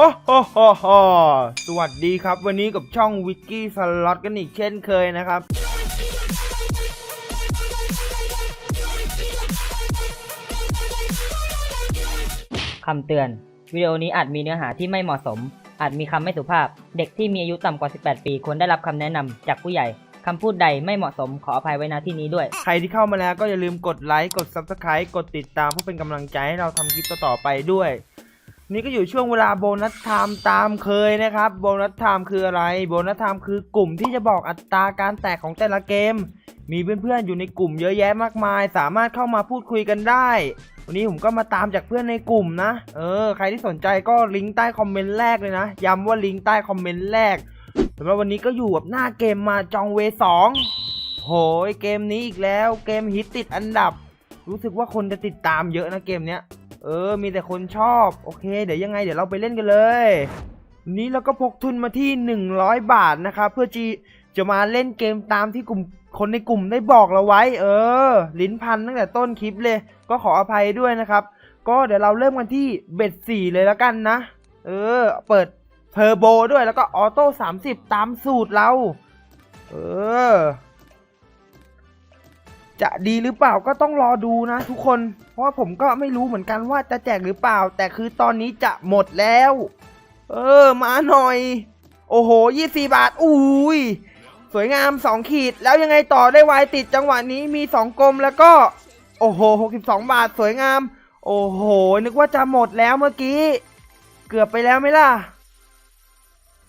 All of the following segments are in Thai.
ฮ่าฮ่าฮ่าฮ่าสวัสดีครับ วันนี้กับช่องวิกกี้สล็อตกันอีกเช่นเคยนะครับ คำเตือน วิดีโอนี้อาจมีเนื้อหาที่ไม่เหมาะสม อาจมีคำไม่สุภาพ เด็กที่มีอายุต่ำกว่า 18 ปีควรได้รับคำแนะนำจากผู้ใหญ่คำพูดใดไม่เหมาะสมขออภัยไว้ณที่นี้ด้วย ใครที่เข้ามาแล้วก็อย่าลืมกดไลค์ กด Subscribe กดติดตามเพื่อเป็นกำลังใจให้เราทำคลิปต่อๆไปด้วย นี่ก็อยู่ช่วงเวลาโบนัสไทม์ตามเคยนะครับ โบนัสไทม์คืออะไร โบนัสไทม์คือกลุ่มที่จะบอกอัตราการแตกของแต่ละเกม มีเพื่อนๆอยู่ในกลุ่มเยอะแยะมากมาย สามารถเข้ามาพูดคุยกันได้ วันนี้ผมก็มาตามจากเพื่อนในกลุ่มนะ เออ ใครที่สนใจก็ลิงก์ใต้คอมเมนต์แรกเลยนะ ย้ำว่าลิงก์ใต้คอมเมนต์แรกสำหรับวันนี้ก็อยู่กับหน้าเกมมาจองเวสองโหยเกมนี้อีกแล้ว เกมฮิตติดอันดับ รู้สึกว่าคนจะติดตามเยอะนะเกมเนี้ย เออ มีแต่คนชอบ โอเค เดี๋ยวยังไง เดี๋ยวเราไปเล่นกันเลยนนี้เราก็พกทุนมาที่ 100 บาทนะครับ เพื่อจีจะมาเล่นเกมตามที่กลุ่มคนในกลุ่มได้บอกเราไว้ เออ ลิ้นพันตั้งแต่ต้นคลิปเลย ก็ขออภัยด้วยนะครับ ก็เดี๋ยวเราเริ่มกันที่เบ็ดสี่เลยแล้วกันนะ เออ เปิดเทอร์โบด้วยแล้วก็ออโต้30 ตามสูตรเรา เออ จะดีหรือเปล่าก็ต้องรอดูนะทุกคน เพราะว่าผมก็ไม่รู้เหมือนกันว่าจะแจกหรือเปล่า แต่คือตอนนี้จะหมดแล้ว เออ มาหน่อย โอ้โหยี่สี่บาท อุ้ย สวยงามสองขีด แล้วยังไงต่อได้ไวติดจังหวะนี้มีสองกลมแล้วก็ โอ้โหหกสิบสองบาทสวยงาม โอ้โห นึกว่าจะหมดแล้วเมื่อกี้ เกือบไปแล้วไหมล่ะ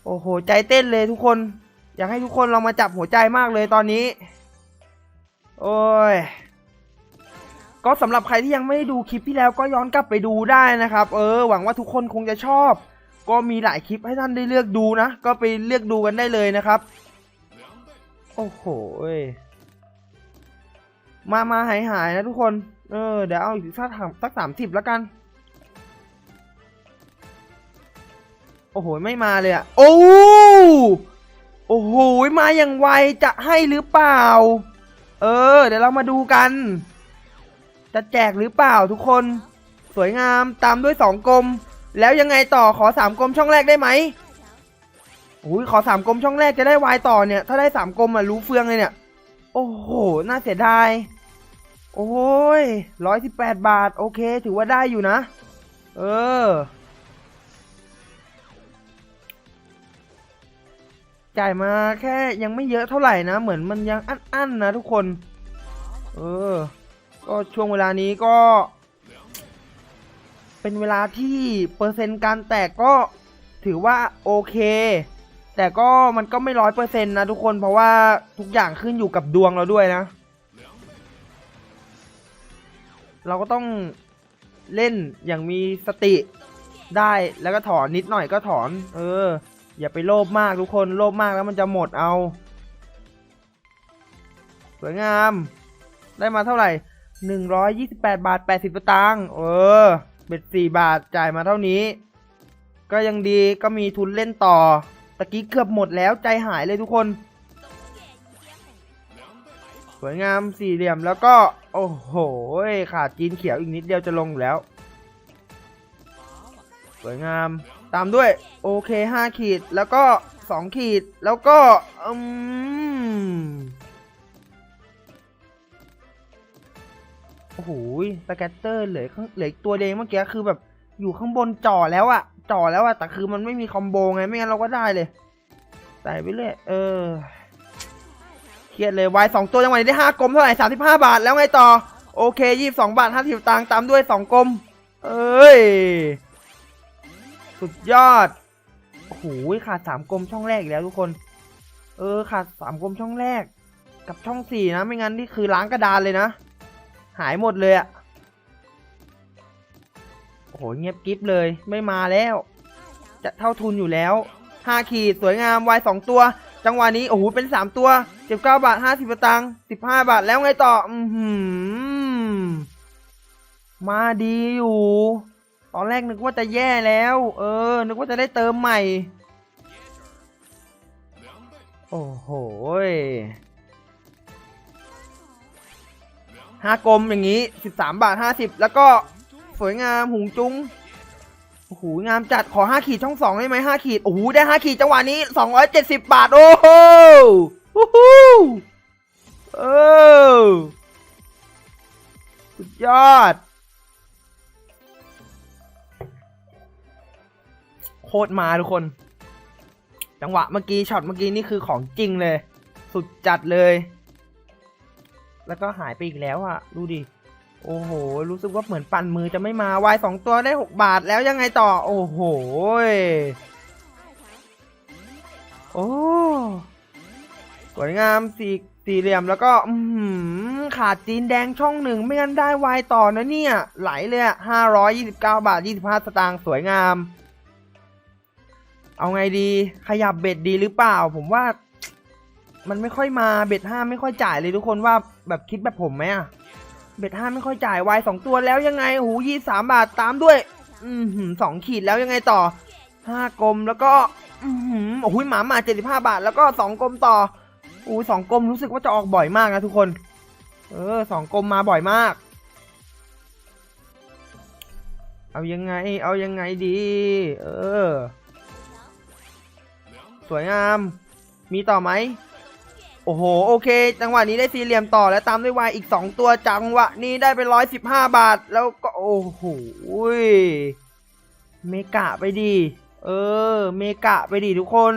โอ้โห ใจเต้นเลยทุกคน อยากให้ทุกคนลองมาจับหัวใจมากเลยตอนนี้ โอ้ย ก็สำหรับใครที่ยังไม่ได้ดูคลิปที่แล้วก็ย้อนกลับไปดูได้นะครับ เออ หวังว่าทุกคนคงจะชอบ ก็มีหลายคลิปให้ท่านได้เลือกดูนะ ก็ไปเลือกดูกันได้เลยนะครับ โอ้โหมามาหายหายนะทุกคน เออ เดี๋ยวเอาอีกสักสามสักสามสิบแล้วกัน โอ้โห ไม่มาเลยอะโอ้โอ้โห มาอย่างไวจะให้หรือเปล่า เออ เดี๋ยวเรามาดูกัน จะแจกหรือเปล่าทุกคน สวยงามตามด้วยสองกลม แล้วยังไงต่อขอสามกลมช่องแรกได้ไหมอุ้ยขอสามกลมช่องแรกจะได้วายต่อเนี่ย ถ้าได้สามกลมอะรู้เฟืองเลยเนี่ย โอ้โห น่าเสียดาย โอ้ยร้อยสิบแปดบาท โอเค ถือว่าได้อยู่นะ เออ จ่ายมาแค่ยังไม่เยอะเท่าไหร่นะ เหมือนมันยังอั้นๆนะทุกคน เออ ก็ช่วงเวลานี้ก็ เป็นเวลาที่เปอร์เซ็นต์การแตกก็ถือว่าโอเค แต่ก็มันก็ไม่ร้อยเปอร์เซ็นต์นะทุกคนเพราะว่าทุกอย่างขึ้นอยู่กับดวงเราด้วยนะ เราก็ต้องเล่นอย่างมีสติได้แล้วก็ถอนนิดหน่อยก็ถอน เออ อย่าไปโลภมากทุกคนโลภมากแล้วมันจะหมดเอา สวยงาม ได้มาเท่าไหร่หนึ่งร้อยยี่สิบแปดบาทแปดสิบตางค์เออเบ็ดสี่บาทจ่ายมาเท่านี้ ก็ยังดีก็มีทุนเล่นต่อตะกี้เกือบหมดแล้วใจหายเลยทุกคน สวยงามสี่เหลี่ยมแล้วก็ โอ้โหขาดจีนเขียวอีกนิดเดียวจะลงแล้ว สวยงาม ตามด้วยโอเคห้าขีดแล้วก็สองขีดแล้วก็อืมโอ้โหสแกตเตอร์เหลือเหลือตัวเดงเมื่อกี้คือแบบอยู่ข้างบนจ่อแล้วอะจ่อแล้วอะแต่คือมันไม่มีคอมโบไงไม่งั้นเราก็ได้เลยใส่ไปเลยเออเครียดเลยวายสองตัวจังหวะนี้ได้ห้ากลมเท่าไหร่สามสิบห้าบาทแล้วไงต่อ โอเคยี่สิบสองบาทห้าสิบตังค์ตามด้วยสองกลม เอ้ย สุดยอดโอ้โหขาดสามกลมช่องแรกอีกแล้วทุกคน เออขาดสามกลมช่องแรก กับช่องสี่นะ ไม่งั้นนี่คือล้างกระดานเลยนะ หายหมดเลยอะโอ้โหเงียบกิฟเลยไม่มาแล้ว จะเท่าทุนอยู่แล้วห้าขีดสวยงามวายสองตัว จังหวะนี้โอ้โหเป็นสามตัวเจ็บเก้าบาทห้าสิบตังค์สิบห้าบาทแล้วไงต่อ อือหือมาดีอยู่ ตอนแรกนึกว่าจะแย่แล้ว เออ นึกว่าจะได้เติมใหม่ โอ้โหห้ากลมอย่างนี้สิบสามบาทห้าสิบแล้วก็สวยงามหุงจุ้งโอ้โหงามจัดขอห้าขีดช่องสองได้ไหมห้าขีด โอ้โห ได้ห้าขีดจังหวะนี้สองร้อยเจ็ดสิบบาท โอ้โหวู้ฮู้เออสุดยอด โคตรมาทุกคน จังหวะเมื่อกี้ช็อตเมื่อกี้นี่คือของจริงเลย สุดจัดเลย แล้วก็หายไปอีกแล้วอะดูดิ โอ้โห รู้สึกว่าเหมือนปั่นมือจะไม่มาวายสองตัวได้หกบาทแล้วยังไงต่อ โอ้โหโอ้สวยงามสี่สี่เหลี่ยมแล้วก็อือหือขาดจีนแดงช่องหนึ่ง ไม่งั้นได้วายต่อนะเนี่ย ไหลเลยอะห้าร้อยยี่สิบเก้าบาทยี่สิบห้าสตางค์สวยงาม เอาไงดีขยับเบ็ดดีหรือเปล่า ผมว่า มันไม่ค่อยมาเบ็ดห้าไม่ค่อยจ่ายเลยทุกคนว่าแบบคิดแบบผมไหมอะเบ็ดห้าไม่ค่อยจ่ายวายสองตัวแล้วยังไงโอ้โหยี่สามบาทตามด้วย อือหือสองขีดแล้วยังไงต่อห้ากลมแล้วก็อือหือโอ้โหมามาเจ็ดสิบห้าบาท แล้วก็สองกลมต่อโอ้สองกลมรู้สึกว่าจะออกบ่อยมากนะทุกคน เออสองกลมมาบ่อยมาก เอายังไง เอายังไงดี เออ สวยงาม มีต่อไหมโอ้โห โอเค จังหวะนี้ได้สี่เหลี่ยมต่อแล้วตามด้วยวายอีก 2 ตัวจังหวะนี้ได้ไปร้อยสิบห้าบาท แล้วก็โอ้โหยเมกะไปดี เออ เมกะไปดีทุกคน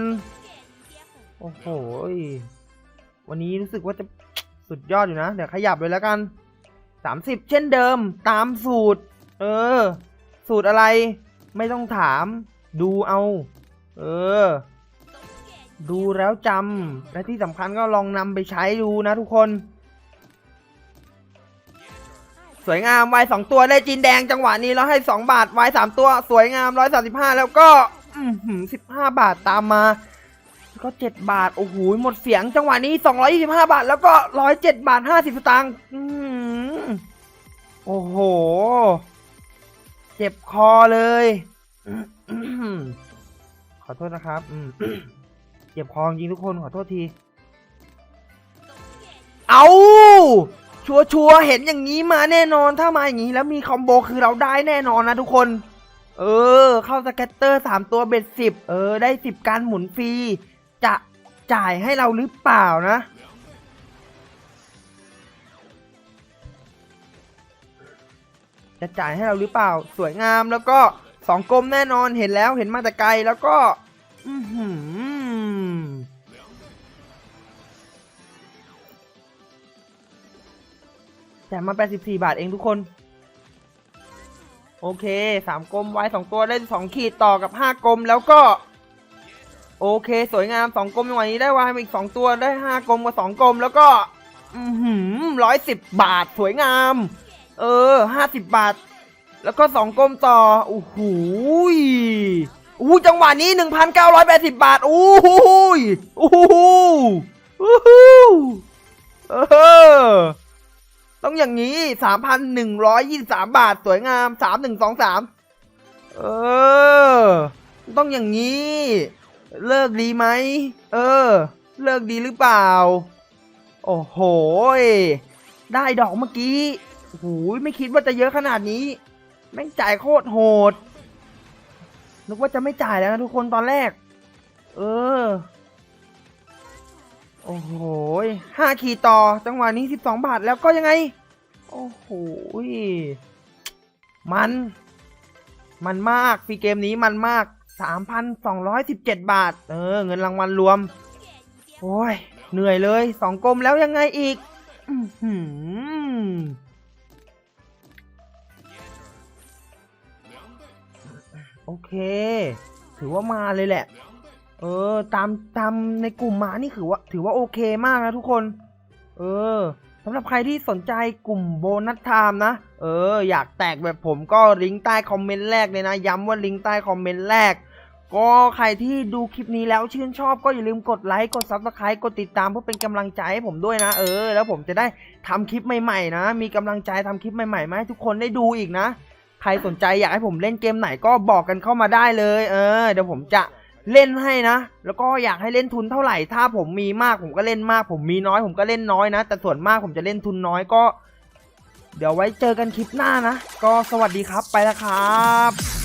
โอ้โห วันนี้รู้สึกว่าจะสุดยอดอยู่นะ เดี๋ยวขยับเลยแล้วกัน 30 เช่นเดิม ตามสูตร เออ สูตรอะไร ไม่ต้องถาม ดูเอา เออ ดูแล้วจำและที่สำคัญก็ลองนำไปใช้ดูนะทุกคน สวยงามวายสองตัวได้จีนแดงจังหวะนี้แล้วให้สองบาทวายสามตัว สวยงามร้อยสาสิบห้าแล้วก็สิบห้าบาทตามมาแล้วก็เจ็ดบาท โอ้โห หมดเสียงจังหวะนี้สองร้อยยี่สิบห้าบาท แล้วก็ร้อยเจ็ดบาทห้าสิบสตางค์โอ้โห เจ็บคอเลย ขอโทษนะครับ เจ็บคอจริงทุกคนขอโทษที เอาชัวชัวร์เห็นอย่างนี้มาแน่นอนถ้ามาอย่างนี้แล้วมีคอมโบคือเราได้แน่นอนนะทุกคน เออ เข้าสเก็ตเตอร์สามตัวเบ็ดสิบเออ ได้สิบการหมุนฟรีจะจ่ายให้เราหรือเปล่านะจะจ่ายให้เราหรือเปล่า สวยงามแล้วก็สองกลมแน่นอนเห็นแล้วเห็นมาแต่ไกลแล้วก็ แต่มา 84 บาทเองทุกคน โอเคสามกลมไว้สองตัวได้สองขีดต่อกับห้ากลมแล้วก็ โอเค สวยงามสองกลมในวันนี้ได้วายมาอีกสองตัวได้ห้ากลมกับสองกลมแล้วก็ อือหือร้อยสิบบาทสวยงาม เออห้าสิบบาท แล้วก็สองกลมต่อโอ้โหอู้จังหวะนี้หนึ่งพันเก้าร้อยแปดสิบบาทอู้หูอู้หูอู้หูเออ ต้องอย่างนี้สามพันหนึ่งร้อยยี่สามบาทสวยงามสามหนึ่งสองสามเออ ต้องอย่างนี้ เลิกดีไหม เออ เลิกดีหรือเปล่า โอ้โห ได้ดอกเมื่อกี้โอ้โหไม่คิดว่าจะเยอะขนาดนี้ แม่งจ่ายโคตรโหดนึกว่าจะไม่จ่ายแล้วนะทุกคนตอนแรก เออ โอ้โหห้าขีดต่อ จังหวะนี้สิบสองบาทแล้วก็ยังไง โอ้โห มัน มันมากฟีเกมนี้มันมากสามพันสองร้อยสิบเจ็ดบาท เออ เงินรางวัลรวม โอ้ย เหนื่อยเลยสองกลมแล้วยังไงอีกอื้อหือโอเค ถือว่ามาเลยแหละ เออ ตามตามในกลุ่มมานี่ถือว่า ถือว่าโอเคมากนะทุกคน เออสำหรับใครที่สนใจกลุ่มโบนัสไทม์นะ เออ อยากแตกแบบผมก็ลิงก์ใต้คอมเมนต์แรกเลยนะ ย้ำว่าลิงก์ใต้คอมเมนต์แรก ก็ใครที่ดูคลิปนี้แล้วชื่นชอบก็อย่าลืมกดไลค์ กดซับสไครต์กดติดตามเพื่อเป็นกำลังใจให้ผมด้วยนะ เออ แล้วผมจะได้ทำคลิปใหม่ๆนะ มีกำลังใจทำคลิปใหม่ๆมาให้ทุกคนได้ดูอีกนะ ใครสนใจอยากให้ผมเล่นเกมไหนก็บอกกันเข้ามาได้เลย เออ เดี๋ยวผมจะ เล่นให้นะ แล้วก็อยากให้เล่นทุนเท่าไหร่ ถ้าผมมีมากผมก็เล่นมาก ผมมีน้อยผมก็เล่นน้อยนะ แต่ส่วนมากผมจะเล่นทุนน้อยก็ เดี๋ยวไว้เจอกันคลิปหน้านะ ก็สวัสดีครับไปแล้วครับ